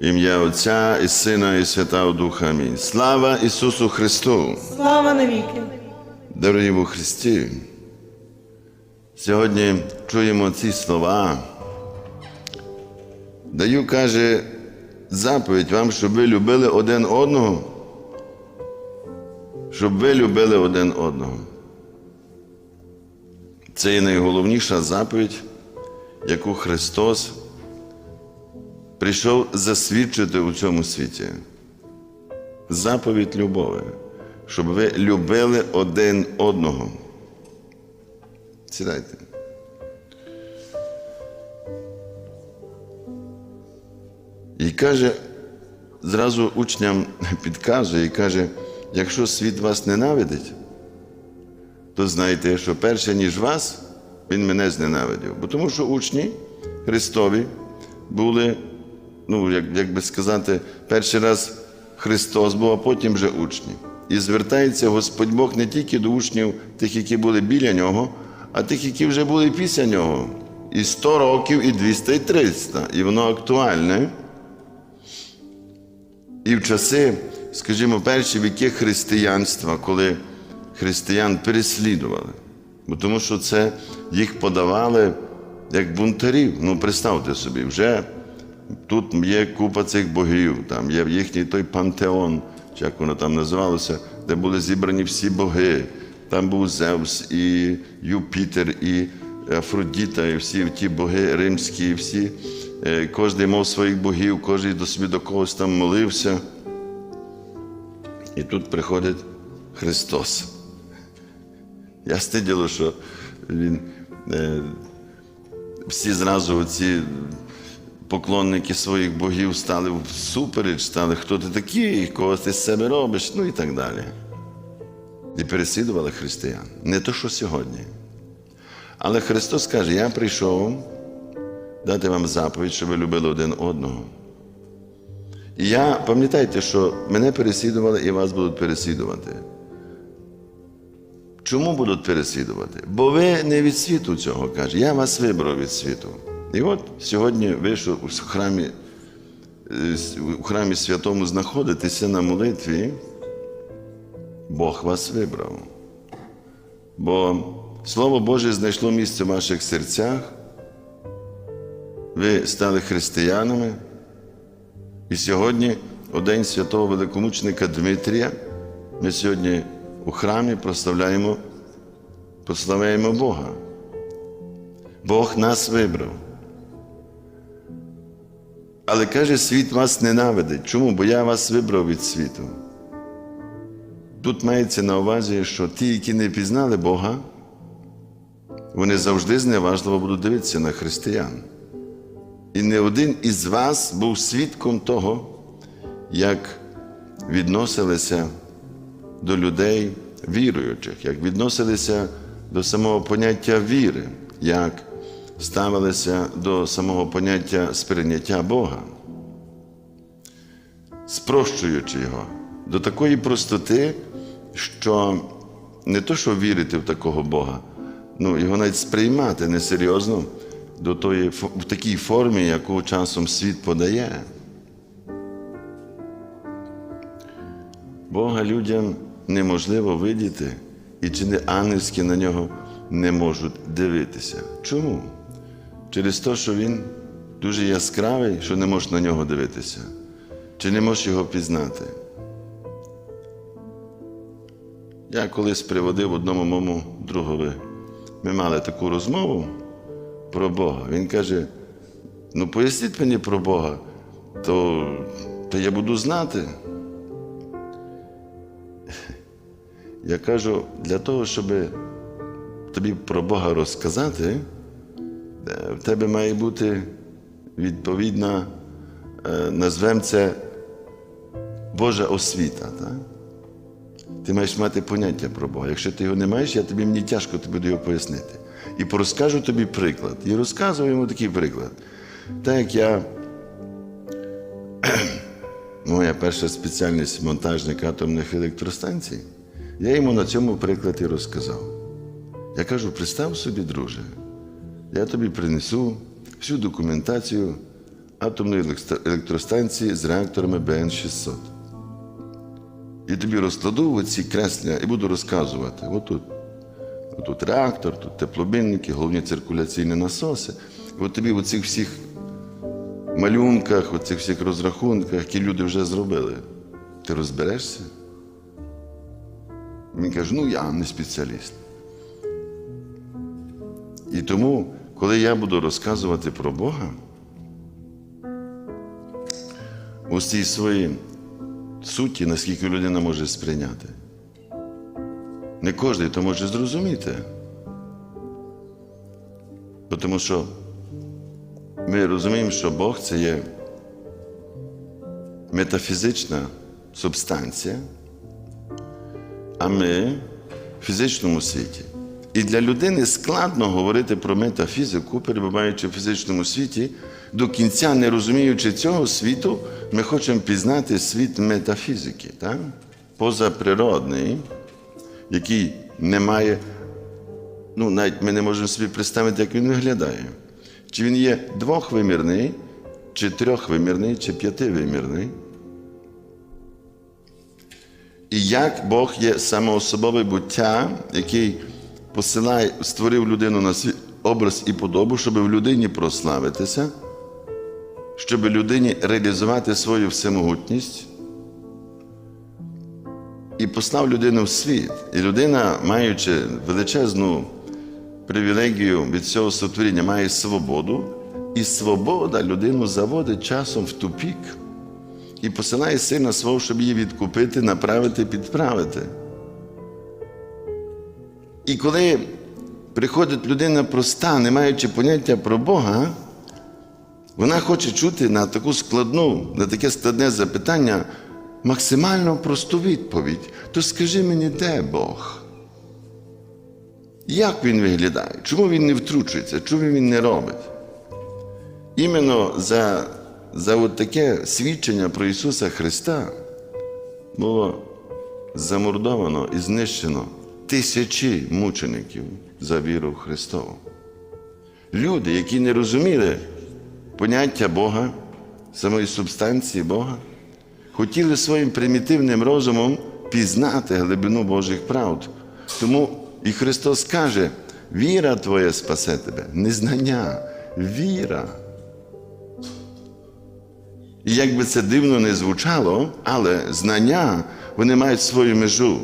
Ім'я Отця і Сина, і Святого Духа. Амінь. Слава Ісусу Христу! Слава навіки! Дорогі у Христі! Сьогодні чуємо ці слова. Даю, каже, заповідь вам, щоб ви любили один одного. Щоб ви любили один одного. Це є найголовніша заповідь, яку Христос прийшов засвідчити у цьому світі. Заповідь любові, щоб ви любили один одного. Сідайте. І каже, зразу учням підказує і каже, якщо світ вас ненавидить, то знайте, що перше, ніж вас, він мене зненавидів. Бо тому що учні Христові були, ну, як, як би сказати, перший раз Христос був, а потім вже учні. І звертається Господь Бог не тільки до учнів, тих, які були біля нього, а тих, які вже були після нього. І 100 років, і 200, і 300. І воно актуальне. І в часи, скажімо, перші віки християнства, коли християн переслідували, бо тому що це їх подавали як бунтарів. Ну, представте собі, вже тут є купа цих богів, там є їхній той пантеон, чи як воно там називалося, де були зібрані всі боги. Там був Зевс, і Юпітер, і Афродіта, і всі ті боги римські, всі. Е, Кожен мав своїх богів, кожен до собі до когось там молився. І тут приходить Христос. Ясне діло, що він, е, всі зразу ці поклонники своїх богів стали всупереч, стали, хто ти такий, кого ти з себе робиш, ну і так далі. І переслідували християн. Не то, що сьогодні. Але Христос каже: Я прийшов дати вам заповідь, щоб ви любили один одного. І я пам'ятайте, що мене переслідували і вас будуть переслідувати. Чому будуть переслідувати? Бо ви не від світу цього каже. Я вас вибрав від світу. І от сьогодні ви, що в храмі, е, у храмі святому знаходитеся на молитві, Бог вас вибрав. Бо Слово Боже знайшло місце в ваших серцях. Ви стали християнами. І сьогодні, у День святого великомученика Дмитрія, ми сьогодні у храмі прославляємо, прославляємо Бога. Бог нас вибрав. Але каже, світ вас ненавидить. Чому? Бо я вас вибрав від світу. Тут мається на увазі, що ті, які не пізнали Бога, вони завжди зневажливо будуть дивитися на християн. І не один із вас був свідком того, як відносилися до людей віруючих, як відносилися до самого поняття віри, як ставилися до самого поняття сприйняття Бога, спрощуючи його до такої простоти, що не то, що вірити в такого Бога, ну його навіть сприймати несерйозно до тої, в такій формі, яку часом світ подає. Бога людям неможливо видіти, і чи не ангельські на нього не можуть дивитися. Чому? Через те, що він дуже яскравий, що не можеш на нього дивитися, чи не можеш його пізнати. Я колись приводив одному моєму другові. Ми мали таку розмову про Бога. Він каже: ну поясніть мені про Бога, то, то я буду знати. Я кажу, для того, щоб тобі про Бога розказати, в тебе має бути відповідна, е, назвемо це Божа освіта. Так? Ти маєш мати поняття про Бога. Якщо ти його не маєш, я тобі мені тяжко тобі буду його пояснити. І порозкажу тобі приклад. І розказую йому такий приклад. Так як я, моя перша спеціальність монтажник атомних електростанцій, я йому на цьому прикладі розказав. Я кажу: представ собі, друже, я тобі принесу всю документацію атомної електростанції з реакторами БН-600. І тобі розкладу ці креслення і буду розказувати. Отут. Тут реактор, тут теплобинники, головні циркуляційні насоси. От тобі в цих всіх малюнках, у цих всіх розрахунках, які люди вже зробили, ти розберешся? Він каже, ну я не спеціаліст. І тому, коли я буду розказувати про Бога, у цій своїй суті, наскільки людина може сприйняти. Не кожен то може зрозуміти. Тому що ми розуміємо, що Бог це є метафізична субстанція, а ми в фізичному світі. І для людини складно говорити про метафізику, перебуваючи в фізичному світі, до кінця не розуміючи цього світу, ми хочемо пізнати світ метафізики, так? позаприродний, який не має, ну навіть ми не можемо собі представити, як він виглядає. Чи він є двохвимірний, чи трьохвимірний, чи п'ятивимірний. І як Бог є самоособове буття, який посилає, створив людину на свій образ і подобу, щоб в людині прославитися, щоб людині реалізувати свою всемогутність і послав людину в світ. І людина, маючи величезну привілегію від цього сотворіння, має свободу, і свобода людину заводить часом в тупік і посилає сина свого, щоб її відкупити, направити, підправити. І коли приходить людина проста, не маючи поняття про Бога, вона хоче чути на таку складну, на таке складне запитання максимально просту відповідь. То скажи мені, де Бог? Як він виглядає? Чому він не втручується? Чому він не робить? Іменно за, за от таке свідчення про Ісуса Христа було замордовано і знищено тисячі мучеників за віру в Христову. Люди, які не розуміли поняття Бога, самої субстанції Бога, хотіли своїм примітивним розумом пізнати глибину Божих правд. Тому і Христос каже: віра твоя спасе тебе, не знання, віра. І як би це дивно не звучало, але знання вони мають свою межу.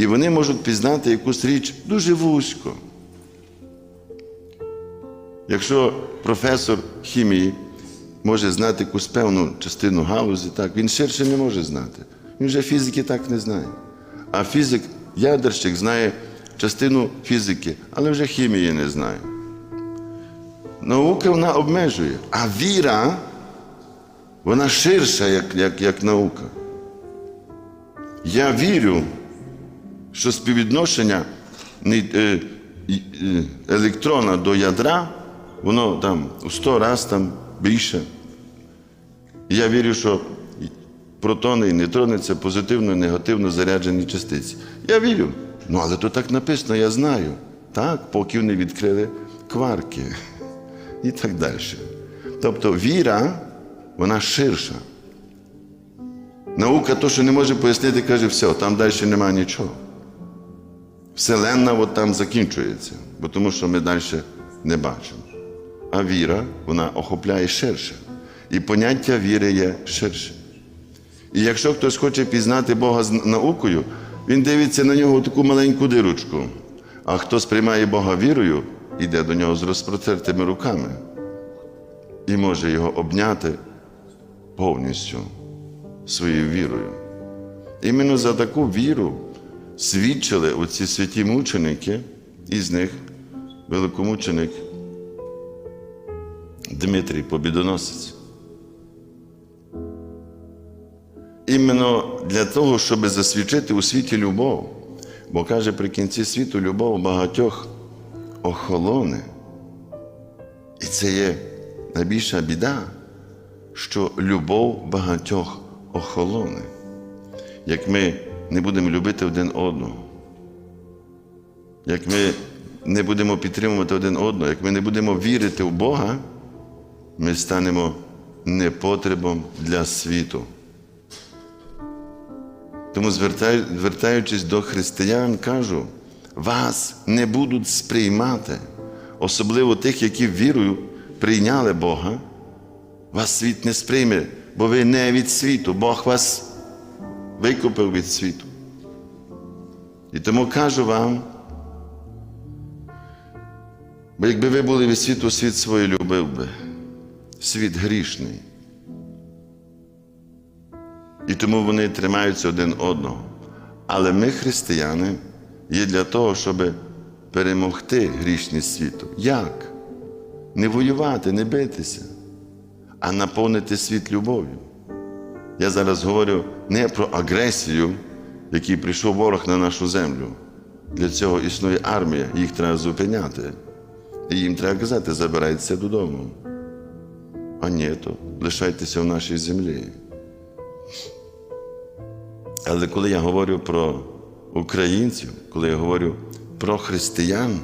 І вони можуть пізнати якусь річ дуже вузько. Якщо професор хімії може знати якусь певну частину галузі, так, він ширше не може знати. Він вже фізики так не знає. А фізик, ядерщик знає частину фізики, але вже хімії не знає. Наука вона обмежує, а віра, вона ширша, як, як, як наука. Я вірю, що співвідношення е, е, електрона до ядра, воно там у 100 разів там більше. Я вірю, що протони і нейтрони це позитивно і негативно заряджені частиці. Я вірю. Ну, але то так написано, я знаю. Так, поки не відкрили кварки і так далі. Тобто віра, вона ширша. Наука то, що не може пояснити, каже, все, там далі немає нічого. Вселенна от там закінчується, бо тому що ми далі не бачимо. А віра, вона охопляє ширше. І поняття віри є ширше. І якщо хтось хоче пізнати Бога з наукою, він дивиться на нього таку маленьку дирочку. А хто сприймає Бога вірою, йде до нього з розпротертими руками і може його обняти повністю своєю вірою. Іменно за таку віру свідчили оці святі мученики, із них великомученик Дмитрій Побідоносець. Іменно для того, щоб засвідчити у світі любов, бо каже, при кінці світу любов багатьох охолоне. І це є найбільша біда, що любов багатьох охолоне. Як ми не будемо любити один одного, як ми не будемо підтримувати один одного, як ми не будемо вірити в Бога, ми станемо непотребом для світу. Тому, звертаючись до християн, кажу, вас не будуть сприймати, особливо тих, які вірою прийняли Бога. Вас світ не сприйме, бо ви не від світу. Бог вас викупив від світу. І тому кажу вам, бо якби ви були від світу, світ своє любив би, світ грішний. І тому вони тримаються один одного. Але ми, християни, є для того, щоб перемогти грішність світу. Як? Не воювати, не битися, а наповнити світ любов'ю. Я зараз говорю не про агресію, який прийшов ворог на нашу землю. Для цього існує армія, їх треба зупиняти. І їм треба казати, забирайтеся додому. А ні, то лишайтеся в нашій землі. Але коли я говорю про українців, коли я говорю про християн,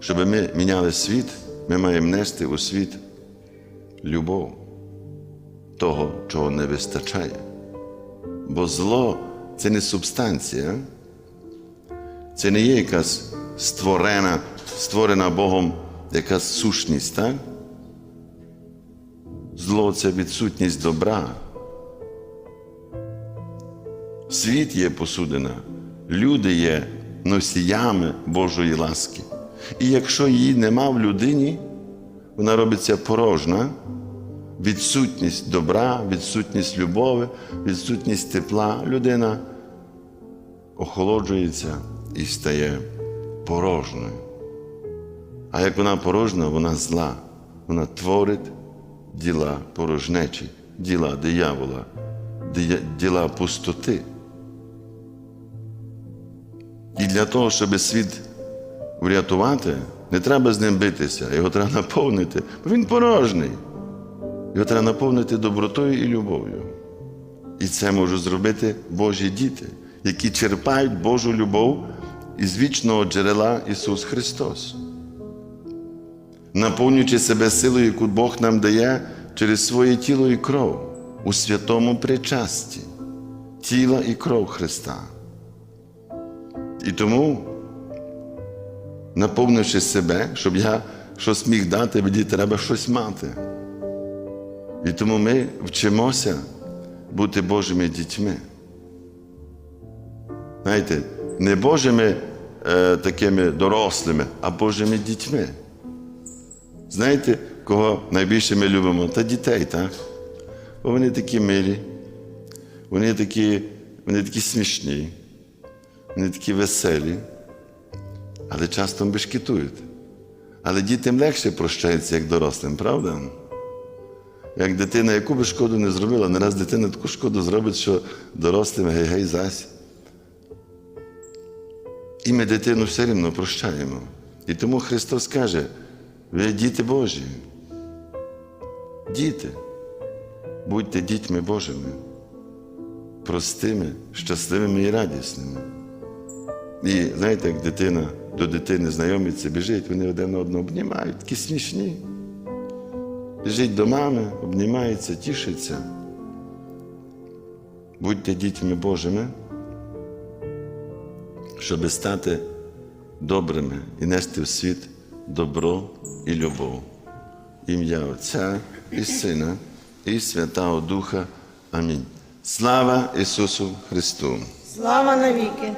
щоб ми міняли світ, ми маємо нести у світ любов того, чого не вистачає. Бо зло це не субстанція, це не є якась створена, створена Богом якась сущність, так? Зло це відсутність добра. Світ є посудина, люди є носіями Божої ласки. І якщо її нема в людині, вона робиться порожна, відсутність добра, відсутність любові, відсутність тепла, людина охолоджується і стає порожною. А як вона порожна, вона зла, вона творить діла порожнечі, діла диявола, діла пустоти. І для того, щоб світ врятувати, не треба з ним битися, його треба наповнити, бо він порожній. Його треба наповнити добротою і любов'ю. І це можуть зробити Божі діти, які черпають Божу любов із вічного джерела Ісус Христос, наповнюючи себе силою, яку Бог нам дає через своє тіло і кров у святому причасті, тіла і кров Христа. І тому, наповнивши себе, щоб я щось міг дати, мені треба щось мати. І тому ми вчимося бути Божими дітьми. Знаєте, не Божими е, такими дорослими, а Божими дітьми. Знаєте, кого найбільше ми любимо? Та дітей, так? Бо вони такі милі, вони такі, вони такі смішні, вони такі веселі, але часто бешкетують. Але дітям легше прощаються, як дорослим, правда? Як дитина, яку би шкоду не зробила, не раз дитина таку шкоду зробить, що дорослим гей-гей зась. І ми дитину все рівно прощаємо. І тому Христос каже, ви діти Божі. Діти, будьте дітьми Божими, простими, щасливими і радісними. І знаєте, як дитина до дитини знайомиться, біжить, вони один одного обнімають, такі смішні. Біжить до мами, обнімається, тішиться. Будьте дітьми Божими, щоб стати добрими і нести в світ добро і любов. Ім'я Отця і Сина, і Святого Духа. Амінь. Слава Ісусу Христу! Слава навіки!